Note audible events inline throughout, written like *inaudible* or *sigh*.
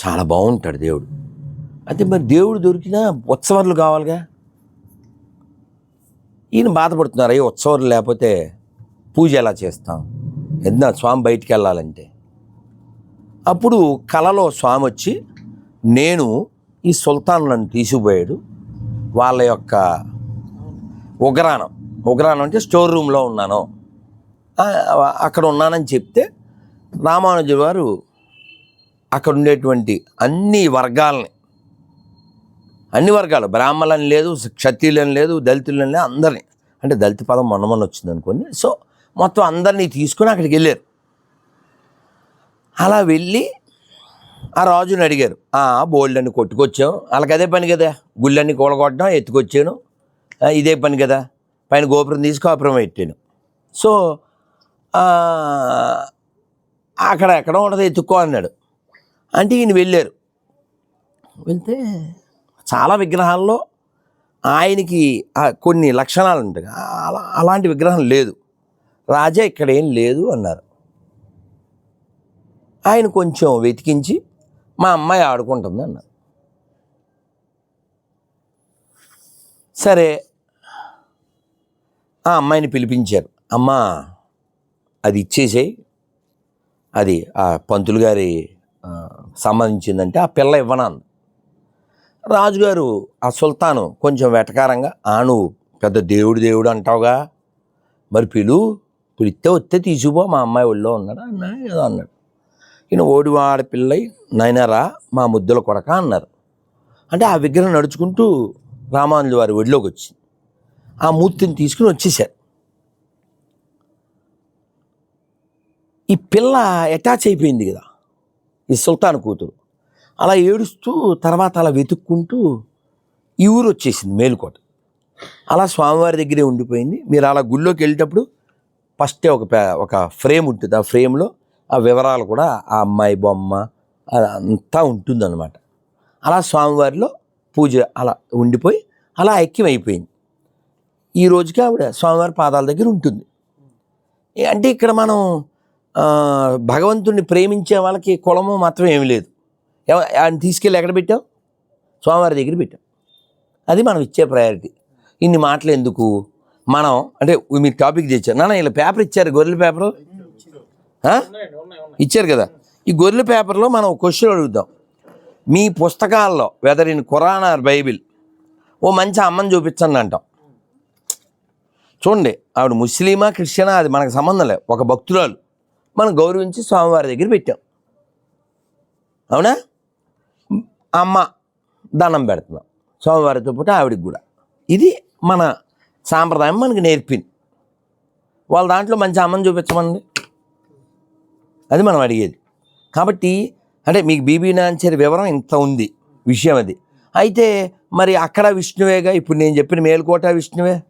చాలా బాగుంటాడు దేవుడు. అయితే మరి దేవుడు దొరికినా ఉత్సవాలు కావాలిగా? ఈయన బాధపడుతున్నారు అయ్యో ఉత్సవాలు లేకపోతే పూజ ఎలా చేస్తాం? ఎందున స్వామి బయటికి వెళ్ళాలంటే? అప్పుడు కలలో స్వామి వచ్చి నేను ఈ సుల్తాన్ నన్ను తీసుకుపోయాడు వాళ్ళ యొక్క ఉగ్రాణం. ఉగ్రానం అంటే స్టోర్ రూమ్లో ఉన్నాను. అక్కడ ఉన్నానని చెప్తే రామానుజు వారు అక్కడ ఉండేటువంటి అన్ని వర్గాలని అన్ని వర్గాలు బ్రాహ్మణులని లేదు క్షత్రియులని లేదు దళితులని లేదు అందరినీ. అంటే దళిత పదం మొన్న మొన్న వచ్చింది అనుకోండి. సో మొత్తం అందరినీ తీసుకొని అక్కడికి వెళ్ళారు. అలా వెళ్ళి ఆ రాజుని అడిగారు. "ఆ, బోల్డన్ని కొట్టుకొచ్చాం వాళ్ళకి అదే పని కదా. గుళ్ళన్ని కూలగొట్టడం ఎత్తుకొచ్చాను ఇదే పని కదా. పైన గోపురం తీసి కాపురం పెట్టాను సో అక్కడ ఎక్కడ ఉండదు ఎత్తుక్కో అన్నాడు. అంటే ఈయన వెళ్ళారు. వెళ్తే చాలా విగ్రహాల్లో ఆయనకి కొన్ని లక్షణాలు ఉంటాయి. అలా అలాంటి విగ్రహం లేదు. రాజా ఇక్కడ ఏం లేదు అన్నారు. ఆయన కొంచెం వెతికించి మా అమ్మాయి ఆడుకుంటుంది అన్నారు. సరే ఆ అమ్మాయిని పిలిపించారు. అమ్మా అది ఇచ్చేసేయి. అది ఆ పంతులు గారి సంబంధించిందంటే ఆ పిల్ల ఇవ్వనాను రాజుగారు ఆ సుల్తాను కొంచెం వెటకారంగా ఆను పెద్ద దేవుడు దేవుడు అంటావుగా. మరి పిలు పిలిస్తే వస్తే తీసుకుపో మా అమ్మాయి ఒళ్ళో ఉన్నాడు? అన్నా ఏదో అన్నాడు. ఈయన ఓడివాడ పిల్లై నైనారా మా ముద్దుల కొడక అన్నారు. అంటే ఆ విగ్రహం నడుచుకుంటూ రామానుజు వారి ఒడిలోకి వచ్చింది. ఆ మూర్తిని తీసుకుని వచ్చేసారు ఈ పిల్ల అటాచ్ అయిపోయింది కదా. ఈ సుల్తాన్ కూతురు. అలా ఏడుస్తూ తర్వాత అలా వెతుక్కుంటూ ఈ ఊరు వచ్చేసింది మేలుకోట. అలా స్వామివారి దగ్గరే ఉండిపోయింది. మీరు అలా గుళ్ళోకి వెళ్ళేటప్పుడు ఫస్టే ఒక పే- ఒక ఫ్రేమ్ ఉంటుంది. ఆ ఫ్రేమ్లో ఆ వివరాలు కూడా ఆ అమ్మాయి బొమ్మ అది అంతా ఉంటుందన్నమాట. అలా స్వామివారిలో పూజ అలా ఉండిపోయి అలా ఐక్యం అయిపోయింది ఈ రోజుకి ఆవిడ స్వామివారి పాదాల దగ్గర ఉంటుంది. అంటే ఇక్కడ మనం భగవంతుణ్ణి ప్రేమించే వాళ్ళకి కులము మాత్రం ఏమి లేదు. ఆయన తీసుకెళ్ళి ఎక్కడ పెట్టావు? స్వామివారి దగ్గర పెట్టాం. అది మనం ఇచ్చే ప్రయారిటీ ఇన్ని మాటలు ఎందుకు? మనం అంటే మీరు టాపిక్ తెచ్చారు. నాన్న ఇలా పేపర్ ఇచ్చారు గొర్రెల పేపరు ఇచ్చారు కదా. ఈ గొర్రెల పేపర్లో మనం క్వశ్చన్ అడుగుతాం మీ పుస్తకాల్లో whether in Quran or Bible ఓ మంచి అమ్మని చూపించండి అంటాం. చూడండి ఆవిడ ముస్లిమా క్రిస్టియనా అది మనకు సంబంధం లేదు. ఒక భక్తురాలు. మనం గౌరవించి స్వామివారి దగ్గర పెట్టాం. అవునా? అమ్మ దండం పెడుతున్నాం స్వామివారితో పాటు ఆవిడకి కూడా. ఇది మన సాంప్రదాయం మనకి నేర్పింది. వాళ్ళ దాంట్లో మంచి అమ్మని చూపించమండి. అది మనం అడిగేది. కాబట్టి అంటే మీకు బీబీ నాంచరి వివరం ఇంత ఉంది విషయం అది. అయితే మరి అక్కడ విష్ణువేగా ఇప్పుడు నేను చెప్పిన మేలుకోట విష్ణువే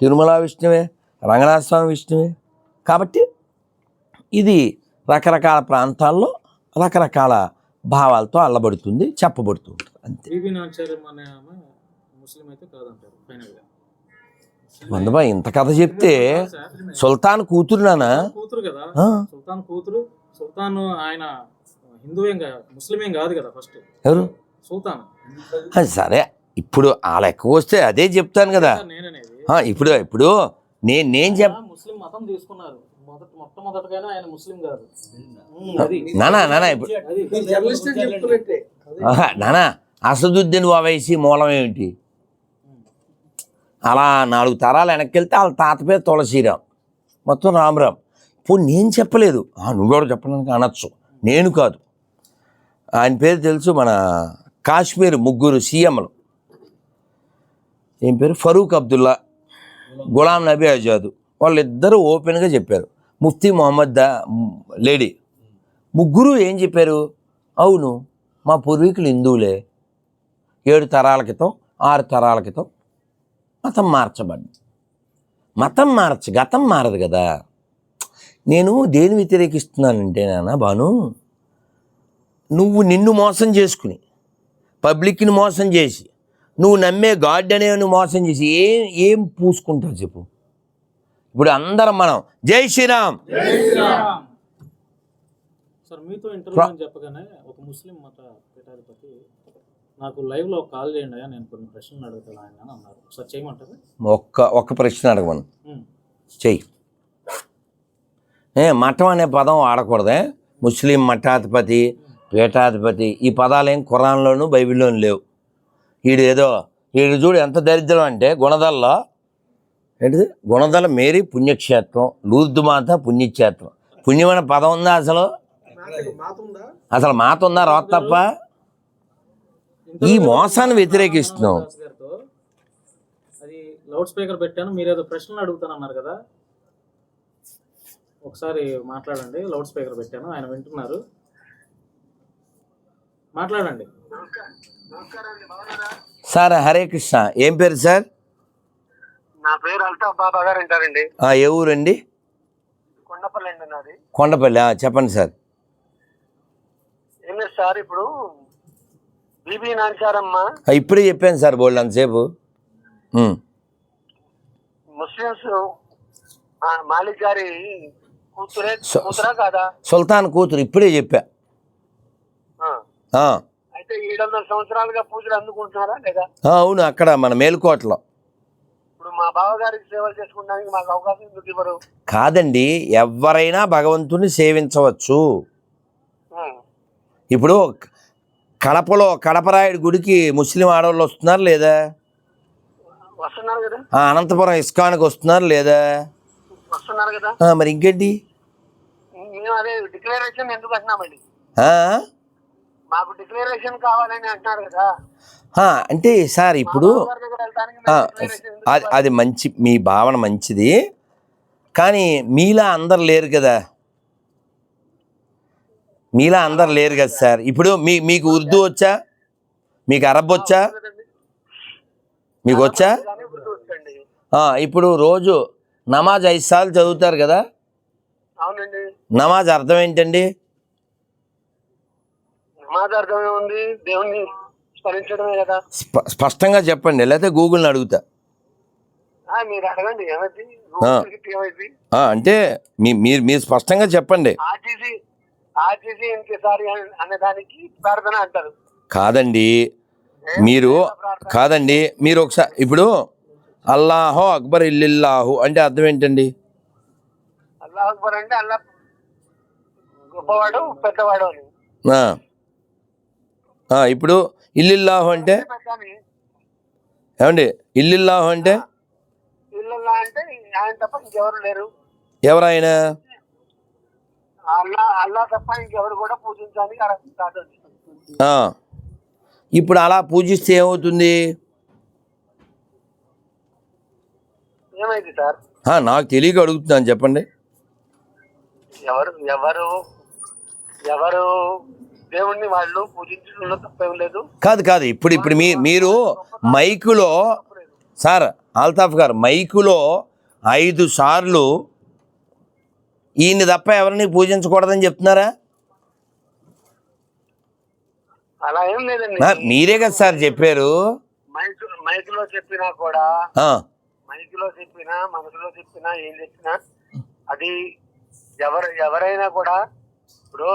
తిరుమల విష్ణువే రంగనాథ స్వామి విష్ణువే. కాబట్టి ఇది రకరకాల ప్రాంతాల్లో రకరకాల భావాలతో అల్లబడుతుంది అంతే. ఫైనల్గా వందబా ఇంత కథ చెప్తే సుల్తాన్ కూతురు నానా? కూతురు కదా. సుల్తాన్ కూతురు సుల్తాన్ ఆయన హిందువేం ముస్లిమేం కాదు కదా ఫస్ట్ ఎవరు? సుల్తాన్. సరే ఇప్పుడు ఆ లెక్క వస్తే అదే చెప్తాను కదా. ఇప్పుడు ఇప్పుడు నేను నేను చెప్ ముస్లిం మతం తీసుకున్నారు. మొట్టమొదటగానే ఆయన ముస్లిం కాదు. ఉమ్, అది నానా నానా ఇప్పుడు అది ఆహా, నానా అసదుద్దీన్ ఓవైసీ మూలం ఏమిటి? అలా నాలుగు తరాలు వెనక్కి వెళ్తే వాళ్ళ తాత పేరు తులసిరామ్ మొత్తం రామరామ్. ఇప్పుడు నేను చెప్పలేదు. ఆ, నువ్వు కూడా చెప్పడానికి అనొచ్చు. నేను కాదు. ఆయన పేరు తెలుసు మన కాశ్మీర్ ముగ్గురు సీఎంలు. ఏం పేరు? ఫరూక్ అబ్దుల్లా గులాం నబీ ఆజాద్. వాళ్ళిద్దరూ ఓపెన్గా చెప్పారు. Mufti Mohammad the lady. ముగ్గురు ఏం చెప్పారు? అవును మా పూర్వీకులు హిందువులే. ఏడు తరాల క్రితం ఆరు తరాల క్రితం మతం మార్చబడింది మతం మార్చ గతం మారదు కదా. నేను దేని వ్యతిరేకిస్తున్నానంటే నాన్న బాను నువ్వు నిన్ను మోసం చేసుకుని పబ్లిక్ని మోసం చేసి నువ్వు నమ్మే గాడ్ అనేవి మోసం చేసి ఏం ఏం పూసుకుంటావు చెప్పు. ఇప్పుడు అందరం మనం జై శ్రీరామ్. సార్ మీతో ఇంటర్వ్యూ చెప్పగానే ఒక ముస్లిం మత పీఠాధిపతి నాకు లైవ్లో కాల్ చేయండి అయ్యా నేను కొన్ని ప్రశ్నలు అడుగుతాను ఆయన అని అన్నారు. సార్ చేయమంటారు? ఒక్క ఒక్క ప్రశ్న అడగమను. చెయ్యి. ఏ మఠం అనే పదం వాడకూడదే. ముస్లిం మఠాధిపతి పీఠాధిపతి ఈ పదాలేం ఖురాన్లోను బైబిల్లోనూ లేవు. వీడు ఏదో వీడు చూడు ఎంత దరిద్రం అంటే గుణదల్లో ఏంటిది? గుణదల మేరీ పుణ్యక్షేత్రం లూర్దుమాత పుణ్యక్షేత్రం. పుణ్యమైన పదం ఉందా అసలు? అసలు మాత ఉందా రా తప్ప? ఈ మోసాన్ని వ్యతిరేకిస్తున్నాం అది లౌడ్ స్పీకర్ పెట్టాను మీరు ఏదో ప్రశ్నలు అడుగుతానన్నారు కదా ఒకసారి మాట్లాడండి లౌడ్ స్పీకర్ పెట్టాను ఆయన వింటున్నారు మాట్లాడండి సార్ హరే కృష్ణ. ఏం పేరు సార్? నా పేరు అల్తాఫ్ బాబా గారు అంటారండి ఆ, ఏ ఊరండి? కొండపల్లి అండి నాది. కొండపల్లి చెప్పండి సార్. ఏం లేదు సార్ ఇప్పుడు బీబీ నాంచారమ్మ. ఆ, ఇప్పుడే చెప్పాను సార్ బోల్డ్ అంతసేపు. ముస్లిమ్స్ మాలిక్ గారి కూతురే కూతురా కాదా? సుల్తాన్ కూతురు ఇప్పుడే చెప్పా. అయితే ఏడు వందల సంవత్సరాలుగా పూజలు అందుకుంటున్నారా లేదా? అవును అక్కడ మన మేలుకోటలో. ఇప్పుడు మా బావగారికి సేవలు చేసుకోవడానికి మాకు అవకాశం ఎందుకు ఇవ్వరు? కాదండి ఎవరైనా భగవంతుని సేవించవచ్చు. ఇప్పుడు కడపలో కడపరాయుడి గుడికి ముస్లిం ఆడవాళ్ళు వస్తున్నారు లేదా? వస్తున్నారు కదా. ఆ, అనంతపురం ఇస్కాన్కి వస్తున్నారు లేదా? వస్తున్నారు కదా. మరి ఇంకేంటి? మేము అదే డిక్లరేషన్ ఎందుకు అంటున్నామండి? మాకు డిక్లరేషన్ కావాలని అంటున్నారు కదా. అంటే సార్ ఇప్పుడు అది మంచి మీ భావన మంచిది. కానీ మీలా అందరు లేరు కదా. మీలా అందరు లేరు కదా సార్. ఇప్పుడు మీ మీకు ఉర్దూ వచ్చా? మీకు అరబ్ వచ్చా? మీకు వచ్చా? ఇప్పుడు రోజు నమాజ్ ఐదు సార్లు చదువుతారు కదా. నమాజ్ అర్థం ఏంటండి? నమాజ్ అర్థం ఏముంది? స్మరించడమే కదా. స్ప స్పష్టంగా చెప్పండి. లేకపోతే గూగుల్ని అడుగుతా. మీరు అడగండి. ఏమైంది? అంటే మీ మీరు మీరు స్పష్టంగా చెప్పండి. ఆర్టీసీ ఆర్టీసీ ఇంకేసారి అనే దానికి ప్రార్థన అంటారు. కాదండి. మీరు కాదండి. మీరు ఒకసారి ఇప్పుడు అల్లాహో అక్బర్ ఇల్లిల్లాహు అంటే అర్థం ఏంటండి? అల్లాహ్ అక్బర్ అంటే అల్లా గొప్పవాడు పెద్దవాడు అని. ఇప్పుడు ఇల్లిల్లాహు అంటే? ఏమండి? ఇల్లిల్లాహు అంటే? ఇల్లుల్లా అంటే ఆయన తప్ప ఇంకెవరు లేరు. ఎవరైనా అల్లా అల్లా తప్ప ఇంకెవరు కూడా పూజించడానికి అర్హత కాదు అది. ఆ. ఇప్పుడు అలా పూజిస్తే ఏమవుతుంది? ఏమైంది సార్? నాకు తెలియక అడుగుతున్నాను చెప్పండి. ఎవరు ఎవరు ఎవరు దేవుణ్ణి వాళ్ళు పూజించడంలో తప్పేం లేదు. కాదు కాదు. ఇప్పుడు ఇప్పుడు మీ మీరు మైకులో సార్ ఆల్తాఫ్ గారు మైకులో ఐదు సార్లు ఈయన తప్ప ఎవరిని పూజించకూడదని చెప్తున్నారా? అలా ఏం లేదండి. మీరే కదా సార్ చెప్పారు. మైక్ మైక్లో చెప్పినా కూడా ఆ, మైక్లో చెప్పినా మనసులో చెప్పినా ఏం చెప్పినా అది ఎవరు ఎవరైనా కూడా ఇప్పుడు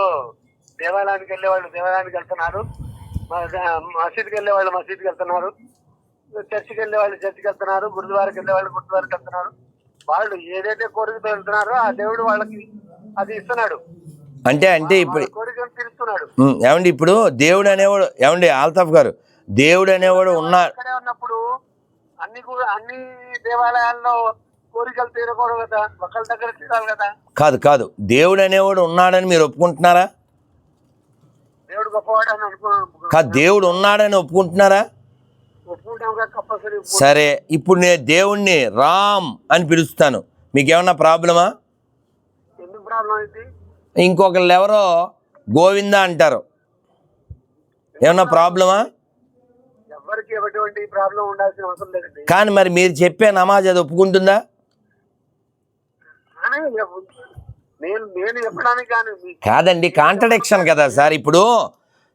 దేవాలయానికి వెళ్ళే వాళ్ళు దేవాలయానికి వెళ్తున్నారు. మసీద్కి వెళ్ళే వాళ్ళు మసీద్కి వెళ్తున్నారు. చర్చికి వెళ్ళే వాళ్ళు చర్చికి వెళ్తున్నారు. గురుద్వారాకి వెళ్ళే వాళ్ళు గురుద్వారాకి వెళ్తున్నారు. వాళ్ళు ఏదైతే కోరికతో వెళ్తున్నారో ఆ దేవుడు వాళ్ళకి అది ఇస్తున్నాడు. అంటే అంటే ఇప్పుడు ఏమండి ఇప్పుడు దేవుడు అనేవాడు ఏమండి ఆల్తాఫ్ గారు? దేవుడు అనేవాడు ఉన్నా అక్కడే ఉన్నప్పుడు అన్ని అన్ని దేవాలయాల్లో కోరికలు తీరకూడదు కదా. ఒకళ్ళ దగ్గర తీరాలి కదా. కాదు కాదు. దేవుడు అనేవాడు ఉన్నాడని మీరు ఒప్పుకుంటున్నారా దేవుడు గొప్పవాడు అని అనుకున్నాను కాదు దేవుడు ఉన్నాడని ఒప్పుకుంటున్నారా? సరే ఇప్పుడు నేను దేవుణ్ణి రామ్ అని పిలుస్తాను. మీకు ఏమన్నా ప్రాబ్లమా ఇంకొకళ్ళు ఎవరో గోవింద అంటారు. ఏమన్నా ప్రాబ్లమా? కానీ మరి మీరు చెప్పే నమాజ్ అది ఒప్పుకుంటుందా? కాదండి కాంట్రడిక్షన్ కదా సార్. ఇప్పుడు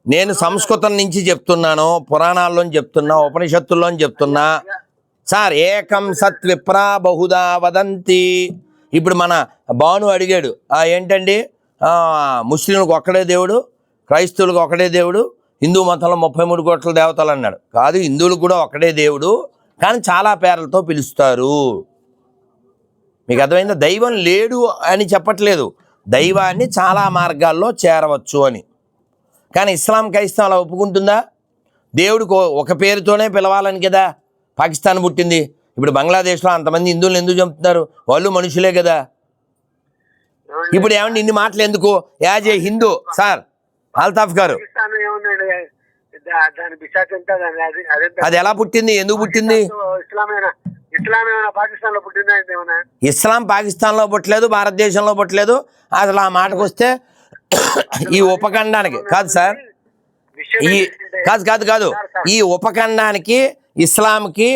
నేను సంస్కృతం నుంచి చెప్తున్నాను పురాణాల్లో చెప్తున్నా ఉపనిషత్తుల్లో చెప్తున్నా. సార్ ఏకం సత్ విప్రా బహుదా వదంతి. ఇప్పుడు మన భాను అడిగాడు ఏంటండి? ముస్లింలకు ఒక్కడే దేవుడు క్రైస్తవులకు ఒకడే దేవుడు హిందూ మతంలో ముప్పై మూడు కోట్ల దేవతలు అన్నాడు. కాదు హిందువులకు కూడా ఒకడే దేవుడు కానీ చాలా పేర్లతో పిలుస్తారు. మీకు అర్థమైందా? దైవం లేడు అని చెప్పట్లేదు. దైవాన్ని చాలా మార్గాల్లో చేరవచ్చు అని. కానీ ఇస్లాం క్రైస్తవం అలా ఒప్పుకుంటుందా? దేవుడికి ఓ- ఒక పేరుతోనే పిలవాలని కదా పాకిస్తాన్ పుట్టింది. ఇప్పుడు బంగ్లాదేశ్లో అంతమంది హిందువులు ఎందుకు చంపుతున్నారు? వాళ్ళు మనుషులే కదా? ఇప్పుడు ఏమండి ఇన్ని మాటలు ఎందుకు? As a Hindu sir Altaf గారు. అది ఎలా పుట్టింది? ఎందుకు పుట్టింది? ఇస్లాం పాకిస్తాన్లో పుట్టలేదు భారతదేశంలో పుట్టలేదు. అసలు ఆ మాటకు వస్తే ఈ ఉపఖండానికి కాదు సార్. ఈ కాదు కాదు కాదు. ఈ ఉపఖండానికి ఇస్లాంకి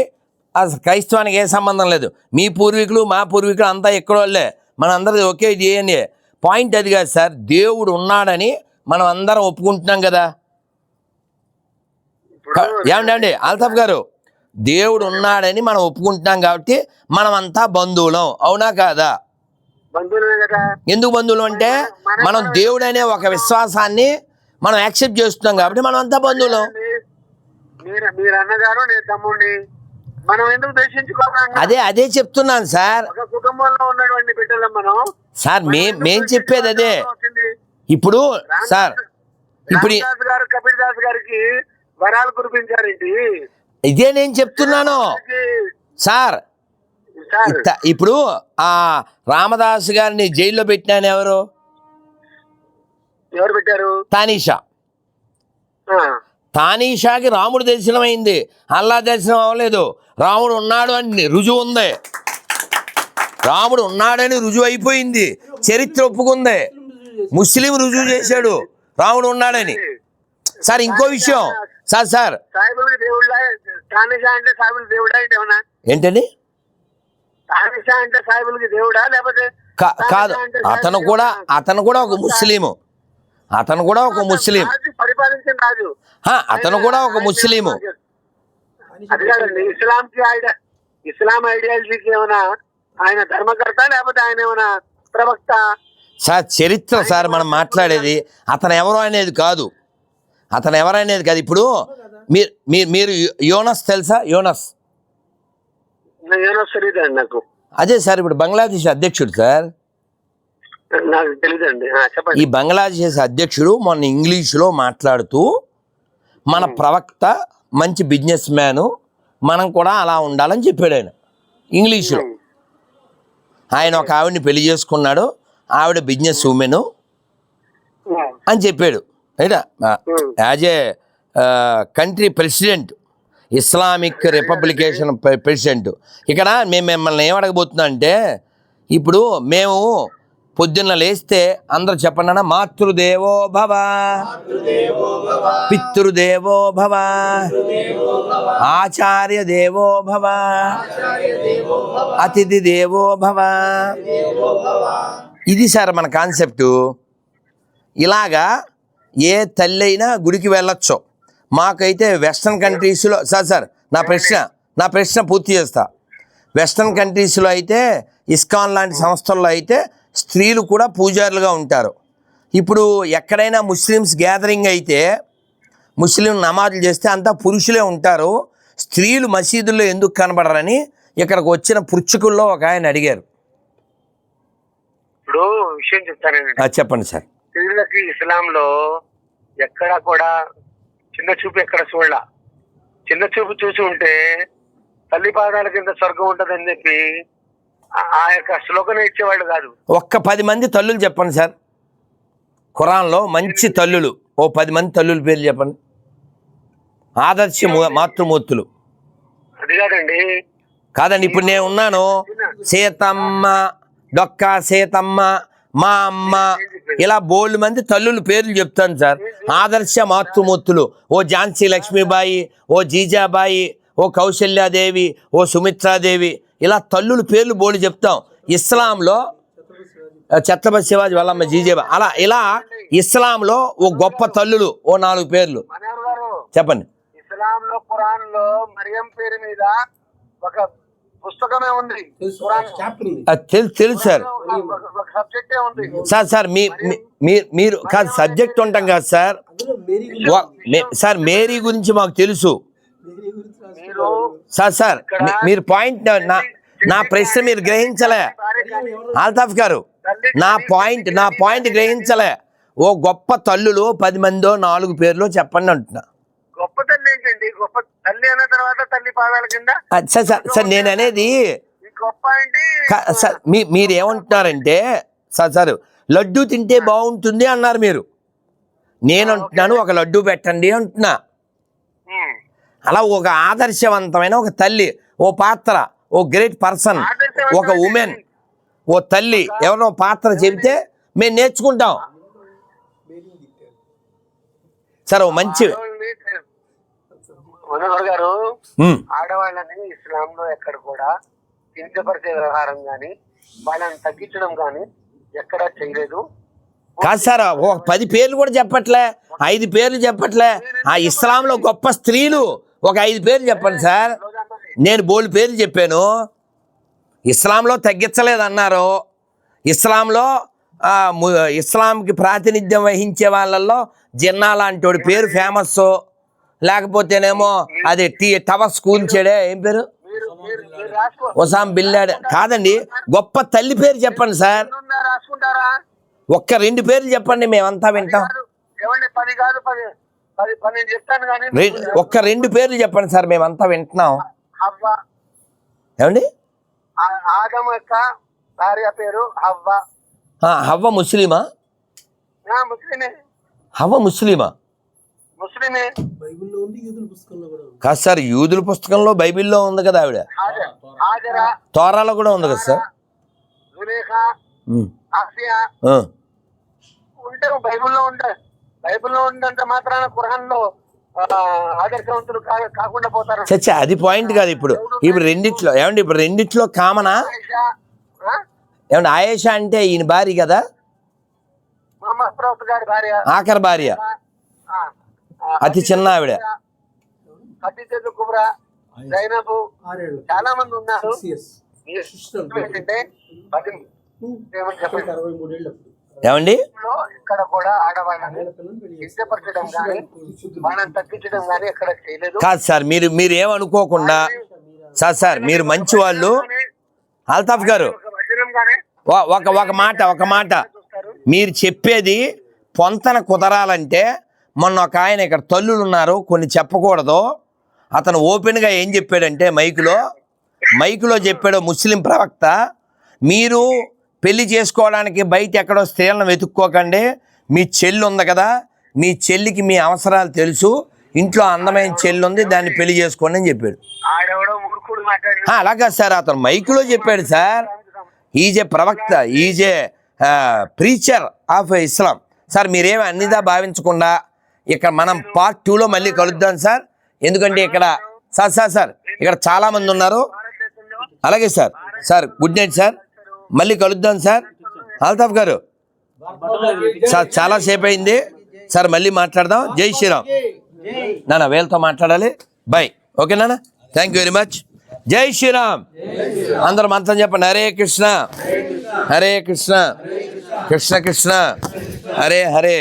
అసలు క్రైస్తవానికి ఏ సంబంధం లేదు. మీ పూర్వీకులు మా పూర్వీకులు అంతా ఎక్కడోళ్ళే మన అందరిది ఒకే డిఎన్ఏ పాయింట్ అది కాదు సార్. దేవుడు ఉన్నాడని మనం అందరం ఒప్పుకుంటున్నాం కదా. ఏమండి అల్తాఫ్ గారు దేవుడు ఉన్నాడని మనం ఒప్పుకుంటున్నాం కాబట్టి మనం అంతా బంధువులం. అవునా కదా? ఎందుకు బంధువులు అంటే మనం దేవుడు అనే ఒక విశ్వాసాన్ని మనం యాక్సెప్ట్ చేస్తున్నాం కాబట్టి మనం అంతా బంధువులం. మీరు అన్నగారు నేను తమ్ముడిని. మనం ఎందుకు దర్శించుకోవాలి అదే అదే చెప్తున్నాను సార్. ఒక కుటుంబంలో ఉన్నటువంటి బిడ్డలం మనం. సార్ మే మేం చెప్పేది అదే. ఇప్పుడు సార్ ఇప్పుడు గారు కబీర్ దాస్ గారికి వరాలు కురిపించారేంటి? ఇదే నేను చెప్తున్నాను. సార్ ఇప్పుడు ఆ రామదాస్ గారిని జైల్లో పెట్టినాను ఎవరు? ఎవరు పెట్టారు? తానీషా. తానీషాకి రాముడు దర్శనం అయింది. అల్లా దర్శనం అవ్వలేదు. రాముడు ఉన్నాడు అని రుజువు ఉంది. రాముడు ఉన్నాడని రుజువు అయిపోయింది. చరిత్ర ఒప్పుకుంది. ముస్లిం రుజువు చేశాడు. రాముడు ఉన్నాడని. సార్ ఇంకో విషయం. సార్ సార్ సాయిబులకి దేవుళ్ళ తానిషా అంటే సాయిబులకి దేవుడా ఏంటి ఏమన్నా ఏంటండి తానిషా అంటే సాయిబులకి దేవుడా? లేకపోతే కాదు. అతను కూడా? అతను కూడా ఒక ముస్లిము. అతను కూడా ఒక ముస్లిం. పరిపాలించిన రాజు అతను కూడా ఒక ముస్లిము. అది కాదండి ఇస్లాం కి ఐడియా ఇస్లాం ఐడియాలజీకి ఏమైనా ఆయన ధర్మకర్త లేకపోతే ఆయన ఏమైనా ప్రవక్త? సార్ చరిత్ర సార్ మనం మాట్లాడేది అతను ఎవరు అనేది కాదు. అతను ఎవరు అనేది కాదు. ఇప్పుడు మీరు మీరు యోనస్ తెలుసా? యోనస్. నాకు. అదే సార్ ఇప్పుడు బంగ్లాదేశ్ అధ్యక్షుడు సార్. నాకు తెలియదండి. ఈ బంగ్లాదేశ్ అధ్యక్షుడు మొన్న ఇంగ్లీష్లో మాట్లాడుతూ మన ప్రవక్త మంచి బిజినెస్ మ్యాను మనం కూడా అలా ఉండాలని చెప్పాడు ఆయన ఇంగ్లీష్లో. ఆయన ఒక ఆవిడని పెళ్ళి చేసుకున్నాడు ఆవిడ బిజినెస్ ఉమెను ఉమ్, అని చెప్పాడు. రైటా. As a country president. Islamic republication president. ఇక్కడ మేము మిమ్మల్ని ఏం అడగబోతున్నా అంటే ఇప్పుడు మేము పొద్దున్న లేస్తే అందరూ చెప్పండి మాతృదేవో భవ. పితృదేవో భవ. ఆచార్య దేవో భవ. అతిథి దేవో భవ. ఇది సార్ మన కాన్సెప్టు. ఇలాగా ఏ తల్లి అయినా గుడికి వెళ్ళొచ్చు. మాకైతే వెస్ట్రన్ కంట్రీస్లో సార్ సార్ నా ప్రశ్న నా ప్రశ్న పూర్తి చేస్తా. వెస్ట్రన్ కంట్రీస్లో అయితే ఇస్కాన్ లాంటి సంస్థల్లో అయితే స్త్రీలు కూడా పూజారులుగా ఉంటారు. ఇప్పుడు ఎక్కడైనా ముస్లిమ్స్ గ్యాదరింగ్ అయితే ముస్లిం నమాజులు చేస్తే అంతా పురుషులే ఉంటారు. స్త్రీలు మసీదుల్లో ఎందుకు కనబడరని ఇక్కడికి వచ్చిన పురుచుకుల్లో ఒక ఆయన అడిగారు. ఇప్పుడు విషయం చెప్తానండి. చెప్పండి సార్. స్త్రీలకి ఇస్లాం లో ఎక్కడ కూడా చిన్న చూపు ఎక్కడ చూడాల? చిన్న చూపు చూసి ఉంటే తల్లి పాదాల కింద స్వర్గం ఉంటదని చెప్పి ఆ- యొక్క శ్లోకం ఇచ్చేవాళ్ళు కాదు. ఒక్క పది మంది తల్లులు చెప్పండి సార్. ఖురాన్లో మంచి తల్లులు. ఓ పది మంది తల్లుల పేర్లు చెప్పండి. ఆదర్శ మాతృమూర్తులు. అది కాదండి. కాదండి ఇప్పుడు నేను ఉన్నాను. సీతమ్మ డొక్క సీతమ్మ మా అమ్మ ఇలా బోల్డ్ మంది తల్లుల పేర్లు చెప్తాను సార్. ఆదర్శ మాతృమూర్తులు. ఓ ఝాన్సీ లక్ష్మీబాయి ఓ జీజాబాయి ఓ కౌశల్యాదేవి ఓ సుమిత్రాదేవి. ఇలా తల్లుల పేర్లు బోల్డ్ చెప్తాం. ఇస్లాంలో ఛత్రపతి శివాజీ వాళ్ళమ్మ జీజేబా. అలా ఇలా ఇస్లాంలో ఓ గొప్ప తల్లులు ఓ నాలుగు పేర్లు. చెప్పండి. ఇస్లాం లో ఖురాన్లో మరియం పేరు మీద ఒక పుస్తకమే ఉంది. ఖురాన్ చాప్టర్ ఉంది. అది తెలుసు సార్. సార్ సార్ మీ మీరు మీరు కాదు సబ్జెక్ట్ ఉంటాం కదా సార్. సార్ మేరీ గురించి మాకు తెలుసు. సార్ సార్ మీరు పాయింట్ నా ప్రశ్న మీరు గ్రహించలే. ఆల్తాఫ్ గారు నా పాయింట్ నా పాయింట్ గ్రహించలే. ఓ గొప్ప తల్లులు పది మందో నాలుగు పేర్లు చెప్పండి అంటున్నా. గొప్ప తల్లి ఏంటండి? గొప్ప తల్లి అన్న తర్వాత తల్లి పాదాల కింద? సార్ సార్ నేను అనేది మీరు ఏమంటున్నారంటే సార్ సార్ లడ్డు తింటే బాగుంటుంది అన్నారు మీరు నేను అంటున్నాను ఒక లడ్డు పెట్టండి అంటున్నా. అలా ఒక ఆదర్శవంతమైన ఒక తల్లి ఓ పాత్ర ఓ గ్రేట్ పర్సన్ ఒక ఉమెన్ ఓ తల్లి ఎవరో పాత్ర చెబితే మేము నేర్చుకుంటాం సార్ ఓ మంచి గారు. ఆడవాళ్ళని ఇస్లాం లో ఎక్కడ కూడా కించపరిచే వ్యవహారం కానీ వాళ్ళని తగ్గించడం కానీ ఎక్కడా చేయలేదు. కాదు సార్ ఒక పది పేర్లు కూడా చెప్పట్లే ఐదు పేర్లు చెప్పట్లే. ఆ ఇస్లాంలో గొప్ప స్త్రీలు ఒక ఐదు పేర్లు చెప్పండి సార్. నేను బోల్డ్ పేర్లు చెప్పాను. ఇస్లాంలో తగ్గించలేదన్నారు. ఇస్లాంలో ఇస్లాంకి ప్రాతినిధ్యం వహించే వాళ్ళల్లో జిన్నా లాంటి పేరు ఫేమస్ లేకపోతేనేమో అది టీ టవర్ స్కూల్ చెడే ఏం పేరు? ఒసాం బిల్లాడ్ కాదండి గొప్ప తల్లి పేరు చెప్పండి సార్. ఒక్క రెండు పేర్లు చెప్పండి మేమంతా వింటాం. ఒక్క రెండు పేర్లు చెప్పండి సార్ మేమంతా వింటున్నాం. హవ్వ ఏమండి? పేరు హవ్వ ఆ, హవ్వ ముస్లిమా? ఆ, ముస్లిమే. హవ్వ ముస్లిమా? ముస్లిమే. బైబిల్లో ఉంది యూదుల పుస్తకంలో కూడా ఉంది. కాదు సార్ యూదుల పుస్తకంలో బైబిల్లో ఉంది కదా ఆవిడ? తోరాలో కూడా ఉంది కదా సార్. ఉంటే బైబిల్లో మాత్రాన ఆదర్శవంతులు కాకుండా పోతారు. చచ్చా అది పాయింట్ కాదు ఇప్పుడు. ఇప్పుడు రెండిట్లో ఏమండి ఇప్పుడు రెండిట్లో కామనా? ఏమండి ఆయేషా అంటే ఈయన భార్య కదా? మహమ్మద్ ప్రవక్త గారి భార్య. ఆఖరి భార్య. అతి చిన్న ఆవిడ. ఖదీజతు కుబ్రా. జైనబు. చాలా మంది ఉన్నారు. ఏంటంటే ఏమండి? ఇక్కడ కూడా ఆడవాళ్ళని. ఇష్టపరచడం కానీ వాళ్ళని తగ్గించడం కానీ ఎక్కడ చేయలేదు. కాదు సార్ మీరు మీరు ఏమనుకోకుండా సార్ సార్ మీరు మంచి వాళ్ళు. అల్తాఫ్ గారు ఒక ఒక మాట ఒక మాట. మీరు చెప్పేది పొంతన కుదరాలంటే మొన్న ఒక ఆయన ఇక్కడ తల్లులు ఉన్నారు కొన్ని చెప్పకూడదు. అతను ఓపెన్గా ఏం చెప్పాడంటే మైకులో మైకులో చెప్పాడు ముస్లిం ప్రవక్త మీరు పెళ్ళి చేసుకోవడానికి బయట ఎక్కడో స్త్రీలను వెతుక్కోకండి. మీ చెల్లి ఉంది కదా మీ చెల్లికి మీ అవసరాలు తెలుసు. ఇంట్లో అందమైన చెల్లి ఉంది దాన్ని పెళ్ళి చేసుకోండి అని చెప్పాడు. అలాగా సార్ అతను మైకులో చెప్పాడు సార్. ఈజే ప్రవక్త is a preacher of Islam. Sir మీరేమి అన్నిదా భావించకుండా ఇక్కడ మనం పార్ట్ టూలో మళ్ళీ కలుద్దాం సార్. ఎందుకంటే ఇక్కడ సార్ సార్ సార్ ఇక్కడ చాలామంది ఉన్నారు. అలాగే sir sir good night sir. మళ్ళీ కలుద్దాం సార్. అల్తాఫ్ గారు సార్ చాలా సేపు అయింది. సార్ మళ్ళీ మాట్లాడదాం. జై శ్రీరామ్. నాన్న వీళ్ళతో మాట్లాడాలి. బాయ్ ఓకే నాన్న? థ్యాంక్ యూ వెరీ మచ్ జై శ్రీరామ్. అందరూ మంత్రం చెప్పండి. హరే కృష్ణ. హరే కృష్ణ. కృష్ణ కృష్ణ. హరే హరే.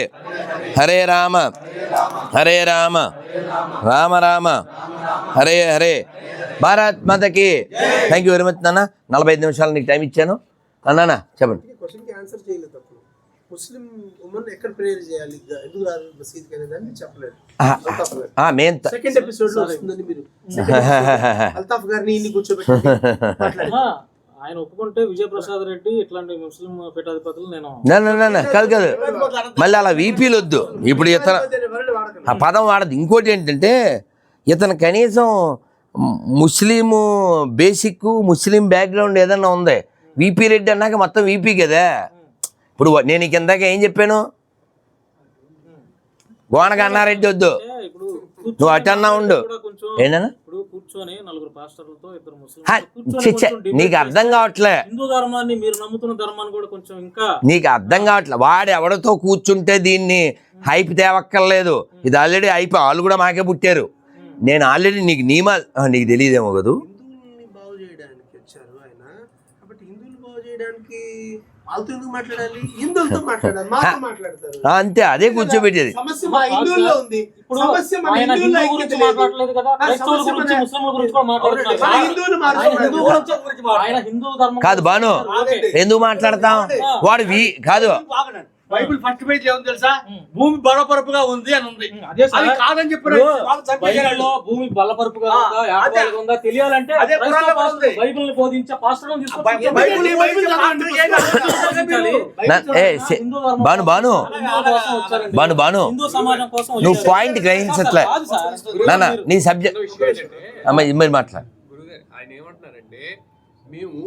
హరే రామ హరే రామ రామ రామ హరే హరే. భారత్ మాతకి థ్యాంక్ యూ వెరీ మచ్ నాన్న. నలభై ఐదు నిమిషాలు నీకు టైం ఇచ్చాను. నాన్న చెప్పండి. క్వశ్చన్ *laughs* *laughs* ఆయన ఒప్పుకుంటే విజయప్రసాద్ రెడ్డి ఇట్లాంటి ముస్లిం పీఠాధిపతులు నేను కాదు కాదు. మళ్ళీ అలా వీపీలు వద్దు. ఇప్పుడు ఇతను ఆ పదం వాడదు. ఇంకోటి ఏంటంటే ఇతను కనీసం ముస్లిము బేసిక్ ముస్లిం బ్యాక్గ్రౌండ్ ఏదన్నా ఉంది. వీపీ రెడ్డి అన్నాక మొత్తం వీపీ కదా. ఇప్పుడు నేను ఇందాక ఏం చెప్పాను? గోనక అన్నారెడ్డి వద్దు. నువ్వు అటన్నా ఉండు. ఏంటన్నా? కూర్చొని నలుగురు పాస్టర్లతో ఇద్దరు ముస్లిం నీకు అర్థం కావట్లే. హిందూ ధర్మాన్ని మీరు నమ్ముతున్న ధర్మాన్ని కూడా కొంచెం ఇంకా నీకు అర్థం కావట్లే. వాడు ఎవరితో కూర్చుంటే దీన్ని హైప్ తేవక్కర్లేదు. ఇది ఆల్రెడీ హైప్ వాళ్ళు కూడా మాకే పుట్టారు. నేను ఆల్రెడీ నీకు నియమాలు నీకు తెలియదేమో కదూ? వాళ్ళతో ఎందుకు మాట్లాడాలి హిందువులతో మాట్లాడాలి *laughs* మాతో మాట్లాడతారు. అంతే అదే కూర్చోబెట్టేది. సమస్య మా హిందువుల్లో ఉంది. ఇప్పుడు సమస్య మన ఆయన హిందువుల్లో హిందూ ఐక్యత గురించి లేదు. మాట్లాడలేదు కదా? ఆ, క్రైస్తవుల సమస్య గురించి మన- ముస్లింల గురించి కూడా మాట్లాడుతున్నారు. మన హిందువులు ఆయన హిందూ మాట్లాడాలి గురించి ఆయన హిందూ ధర్మం కాదు బాను. ఎందుకు మాట్లాడతాం? వాడు వి కాదు. బైబిల్ ఫస్ట్ పేజ్ ఏముంది తెలుసా? భూమి బలపరుపుగా ఉంది అని ఉంది. అదే. అది కాదని చెప్పారు భూమి బలపరుపుగా ఉందా తెలియాలంటే అదే బోధించే బైబిల్-. నా- ధర్మం బాను బాను. బాను బాను. హిందూ సమాజం కోసం నువ్వు. పాయింట్ గ్రహించట్లే. నాన్న నీ సబ్జెక్ట్ విషయం ఏంటంటే అమ్మ ఇమ్మడి మాట్లాడు. ఆయన ఏమంటున్నారంటే మేము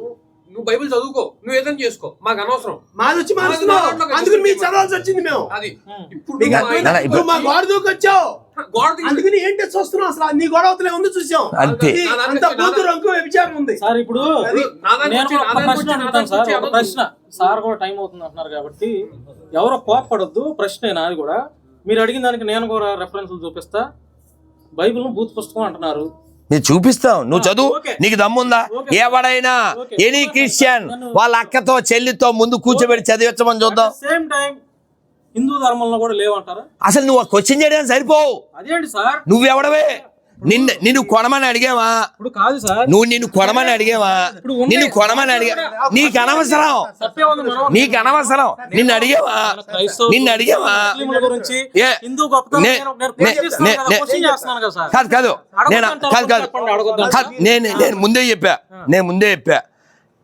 నువ్వు బైబిల్ చదువుకో నువ్వు ఏదైనా చేసుకో. మాకు అనవసరం. మాది వచ్చి మారుస్తున్నావు. అందుకని మీకు చదవాల్సి వచ్చింది మేము. అది. ఇప్పుడు మా గోడ దూకొచ్చావు గోడ దిగి- అందుకని ఏంటి చూస్తున్నావు అసలు? నీ గొడవతలే ఉంది చూసాం. అంతే. బూతు రంకు వ్యభిచారం ఉంది. సార్ ఇప్పుడు ప్రశ్న సార్ కూడా టైం అవుతుంది అంటున్నారు కాబట్టి ఎవరో కోప్పడద్దు ప్రశ్న నాది కూడా. మీరు అడిగిన దానికి నేను కూడా రెఫరెన్స్లు చూపిస్తా. బైబిల్ బూత్ పుస్తకం అంటున్నారు. నేను చూపిస్తాం నువ్వు చదువు. నీకు దమ్ముందా. ఎవడైనా. ఎనీ క్రిస్టియన్ వాళ్ళ అక్కతో చెల్లితో ముందు కూర్చోబెట్టి చదివించమని చూద్దాం. సేమ్ టైం హిందూ ధర్మంలో కూడా లేవంటారా? అసలు నువ్వు క్వశ్చన్ చేయడానికి సరిపోవు. అదేంటి సార్? నువ్వెవడవే? నిన్ను నిన్ను కొనమని అడిగావా? ఇప్పుడు కాదు సార్. నువ్వు నిన్ను కొనమని అడిగావా. నిన్ను కొనమని అడిగా నీకు అనవసరం. నీకు అనవసరం. నిన్ను అడిగావా? నిన్ను అడిగావా? కదా, కదా నేను కాదు. కాదు, నేను నేను ముందే చెప్పా. నేను ముందే చెప్పా.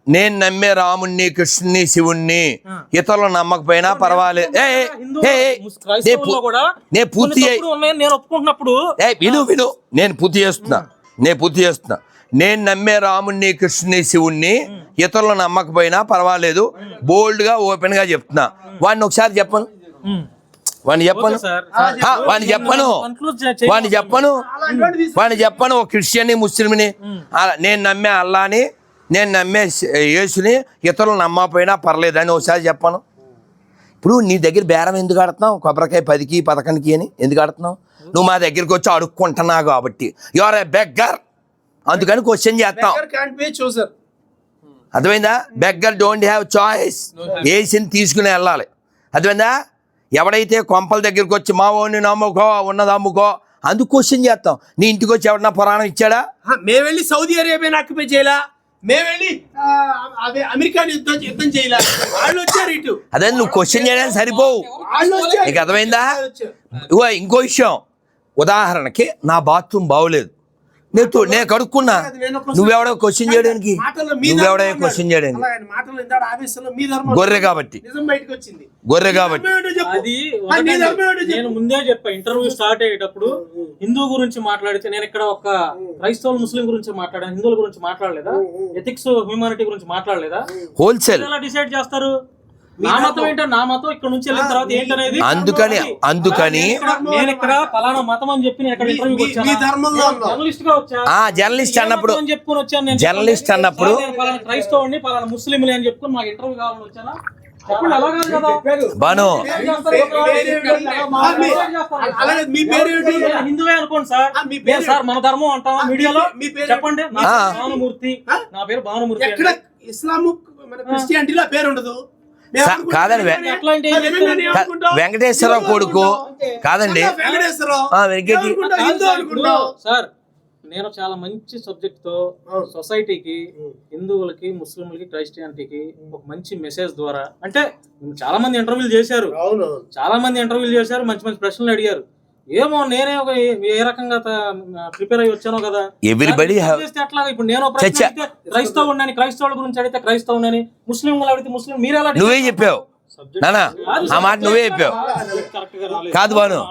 నేను నమ్మే రాముణ్ణి కృష్ణుని శివుణ్ణి ఇతరులు నమ్మకపోయినా పర్వాలేదు పూర్తి నేను ఒప్పుకుంటున్నప్పుడు విను విను. నేను పూర్తి చేస్తున్నా. నేను పూర్తి చేస్తున్నా. నేను నమ్మే రాముణ్ణి కృష్ణుని శివుణ్ణి ఇతరులు నమ్మకపోయినా పర్వాలేదు. బోల్డ్గా ఓపెన్గా చెప్తున్నా వాడిని ఒకసారి చెప్పను. వాడిని చెప్పను. వాడిని చెప్పను. వాడిని చెప్పను. వాడిని చెప్పను ఒక క్రిస్టియన్ని ముస్లింని అలా నేను నమ్మే అల్లాని నేను నమ్మే యేసుని ఇతరులు నమ్మకపోయినా పర్లేదు అని ఒకసారి చెప్పను. ఇప్పుడు నీ దగ్గర బేరం ఎందుకు ఆడుతున్నావు? కొబ్బరికాయ పదికి పదకొండుకి అని ఎందుకు ఆడుతున్నావు? నువ్వు మా దగ్గరికి వచ్చి అడుక్కుంటున్నావు కాబట్టి. యువర్ ఏ బెగ్గర్ అందుకని క్వశ్చన్ చేస్తాం. అర్థమైందా? బెగ్గర్ డోంట్ హ్యావ్ చాయిస్ వేసింది తీసుకుని వెళ్ళాలి. అర్థమైందా? ఎవడైతే కొంపల దగ్గరికి వచ్చి మా ఓని నమ్ముకో ఉన్నది అమ్ముకో అందుకు క్వశ్చన్ చేస్తాం. నీ ఇంటికి వచ్చి ఎవడన్నా పురాణం ఇచ్చాడా? మేము వెళ్ళి సౌదీ అరేబియాని ఆక్యుపై చేయలా? మేము వెళ్ళి అదే అమెరికాని యుద్ధం యుద్ధం చేయలా? వాళ్ళు వచ్చారు ఇటు. అదే నువ్వు క్వశ్చన్ చేయడానికి సరిపోవు. నీకు అర్థమైందా? ఇంకో విషయం. ఉదాహరణకి నా బాత్రూమ్ బాగోలేదు. నేను నేను కడుక్కున్నా నువ్వెవడో క్వశ్చన్ చేయడానికి నువ్వెవడో క్వశ్చన్. చేయడానికి. గొర్రె కాబట్టి. నిజం బయటకు వచ్చింది. గొర్రె కాబట్టి. నేను ముందే చెప్పా ఇంటర్వ్యూ స్టార్ట్ అయ్యేటప్పుడు హిందూ గురించి మాట్లాడితే నేను ఇక్కడ ఒక క్రైస్తవులు ముస్లిం గురించి మాట్లాడాను హిందువుల గురించి మాట్లాడలేదా? ఎథిక్స్ హ్యూమానిటీ గురించి మాట్లాడలేదా? హోల్సేల్ ఎలా డిసైడ్ చేస్తారు? నా మతం ఏంటో నా మతం ఇక్కడ నుంచి వెళ్ళిన తర్వాత ఏంటనేది? అందుకని అందుకని నేను ఇక్కడ- నేను ఇక్కడ పలానా మతం అని చెప్పి నేను ఇక్కడ ఇంటర్వ్యూకి మీ- మీ ధర్మంలో ఉన్నావు. జర్నలిస్ట్గా వచ్చా? ఆ జర్నలిస్ట్ ఏ అన్నప్పుడు మతం అని చెప్పుకొని వచ్చాను నేను జర్నలిస్ట్ అన్నప్పుడు క్రైస్తవుని అని చెప్పుకొని నాకు ఇంటర్వ్యూ కావాలని వచ్చానా? చెప్పండి అలా కాదు కదా. బాను. మీ- అలాగే మీ పేరు హిందువే అనుకోండి సార్. ఆ, మీ పేరు సార్ మన ధర్మం మీ మీడియాలో? మీ పేరు చెప్పండి. నా ఆ. పేరు భానుమూర్తి? నా పేరు భానుమూర్తి. ఇస్లాము మన క్రిస్టియానిటీలో పేరు ఉండదు? కాదండి? వెంకటేశ్వరరావు కొడుకు. కాదండి. సార్, ఇప్పుడు అనుకుంటాం. సార్ నేను చాలా మంచి సబ్జెక్ట్తో సొసైటీకి హిందువులకి ముస్లింలకి క్రైస్టియానిటీకి ఒక మంచి మెసేజ్ ద్వారా అంటే చాలా మంది ఇంటర్వ్యూలు చేశారు. అవును. చాలా మంది ఇంటర్వ్యూలు చేశారు మంచి మంచి ప్రశ్నలు అడిగారు. ఏమో నేనే ఒక ఏ- రకంగా ప్రిపేర్ అయ్యి వచ్చానో కదా. చేస్తే ఎట్లా ఇప్పుడు నేను క్రైస్తవుడిని క్రైస్తవుల గురించి అడిగితే క్రైస్తవుని ముస్లిం అడిగితే ముస్లిం మీరు ఎలా నువ్వే చెప్పావు? నానా ఆ మాట నువ్వే చెప్పావు. కరెక్ట్గా రాలేదు. కాదు బాను.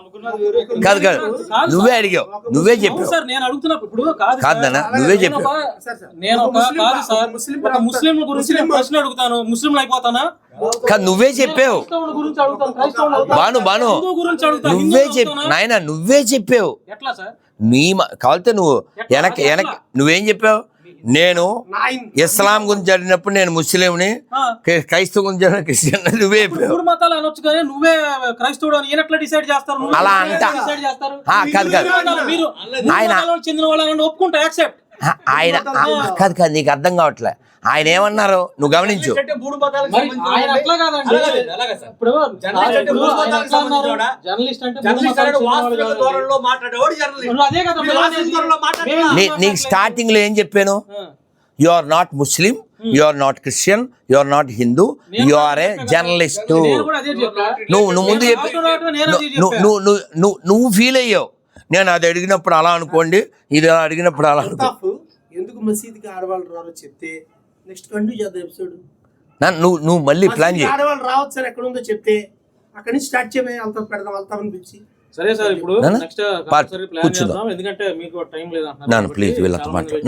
కాదు. కాదు నువ్వే అడిగావు. నువ్వే చెప్పావు. సార్ నేను అడుగుతున్నప్పుడు ఇప్పుడు కాదు. నాన్న, నువ్వే చెప్పావు. ఒక- సార్, సార్. నేను ఒక ముస్లిం కాదు సార్. ముస్లిం ఒక ముస్లిం గురించి నేను ప్రశ్న అడుగుతాను. ముస్లింలు అయిపోతానా? కాదు నువ్వే చెప్పావు. బాను బాను. హిందూ గురించి అడుగుతాను. నువ్వే అడుగుతానా? నాయన నువ్వే చెప్పావు. ఎట్లా సార్? నీ మా- కావాలితే నువ్వు? వెనక్కి వెనక్కి? నువ్వేం చెప్పావు? నేను ఇస్లాం గురించి అడిగినప్పుడు నేను ముస్లింని క్రైస్తవ గురించి అడిగిన క్రిస్టియన్ నువ్వే మతాలు అనొచ్చు కానీ నువ్వే క్రైస్తవుడు అని. ఈయన ఎట్లా డిసైడ్ చేస్తారు అలా అంట. కాదు కాదు. ఆయన- చెందిన వాళ్ళని ఒప్పుకుంటా యాక్సెప్ట్ ఆయన ఆ- కాదు కాదు నీకు అర్థం కావట్లే. ఆయన ఏమన్నారు నువ్వు గమనించు. నీకు మాట్లాడలేదు? స్టార్టింగ్లో ఏం చెప్పాను. You are not Muslim you are not Christian you are not Hindu you are a. Journalist నువ్వు నువ్వు ముందు చెప్పి. నువ్వు నువ్వు నువ్వు ఫీల్ అయ్యావు. నేను అది అడిగినప్పుడు అలా అనుకోండి ఇది అడిగినప్పుడు అలా అనుకో ఎందుకు మసీద్కి ఆడవాళ్ళు రారో చెప్తే నెక్స్ట్ కంటిన్యూ చేద్దాం ఎపిసోడ్ నువ్వు నువ్వు మళ్ళీ ప్లాన్ చేయి. ఆడవాళ్ళు రావచ్చు ఎక్కడ ఉందో చెప్తే అక్కడి నుంచి స్టార్ట్ చేయమే అల్తాఫ్ పెడదాం పిలిచి సరే సార్ ఇప్పుడు నెక్స్ట్ కూర్చుందాం. ఎందుకంటే మీకు టైం లేదు వీళ్ళతో మాట్లాడు.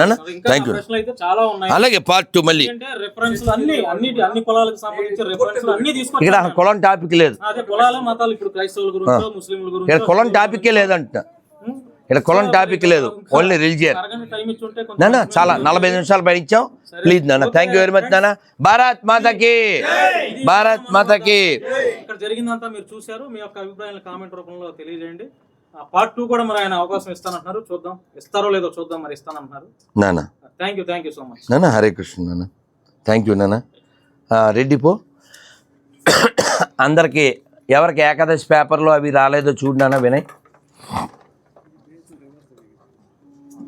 అయితే చాలా ఉన్నాయి. అలాగే పార్ట్ టూ మళ్ళీ. రెఫరెన్స్ అన్ని అన్ని అన్ని కులాలకు సంబంధించిన రెఫరెన్స్ అన్ని ఇక్కడ కులం టాపిక్ లేదు. అదే కులాల మతాలు ఇప్పుడు క్రైస్తవుల గురించి ముస్లింల గురించి ఇక్కడ కులం టాపికే లేదంట ఇక్కడ కులం టాపిక్ లేదు. ఓన్లీ రిలీజియన్ ఇచ్చి నాన్న చాలా నలభై నిమిషాలు భరించాం ప్లీజ్ నాన్న థ్యాంక్ యూ వెరీ మచ్ నాన్న భారత్ మాతకి. భారత్ మాతకి. ఇక్కడ జరిగిందంతా మీరు చూశారు. మీ యొక్క అభిప్రాయాలు కామెంట్ రూపంలో తెలియజేయండి. పార్ట్ టూ కూడా మరి ఆయన అవకాశం ఇస్తానంటున్నారు. చూద్దాం. ఇస్తారో లేదో చూద్దాం మరి ఇస్తానంటున్నారు. నాన్న thank you thank you so much నాన్న హరే కృష్ణ నాన్న థ్యాంక్ యూ నాన్న ఆ, రెడ్డి పో. అందరికి ఎవరికి ఏకాదశి పేపర్లో అవి రాలేదో చూడు నాన్న వినయ్.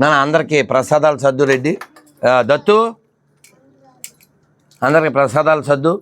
నాన్న అందరికీ ప్రసాదాలు సద్దు రెడ్డి. దత్తు అందరికి ప్రసాదాలు సద్దు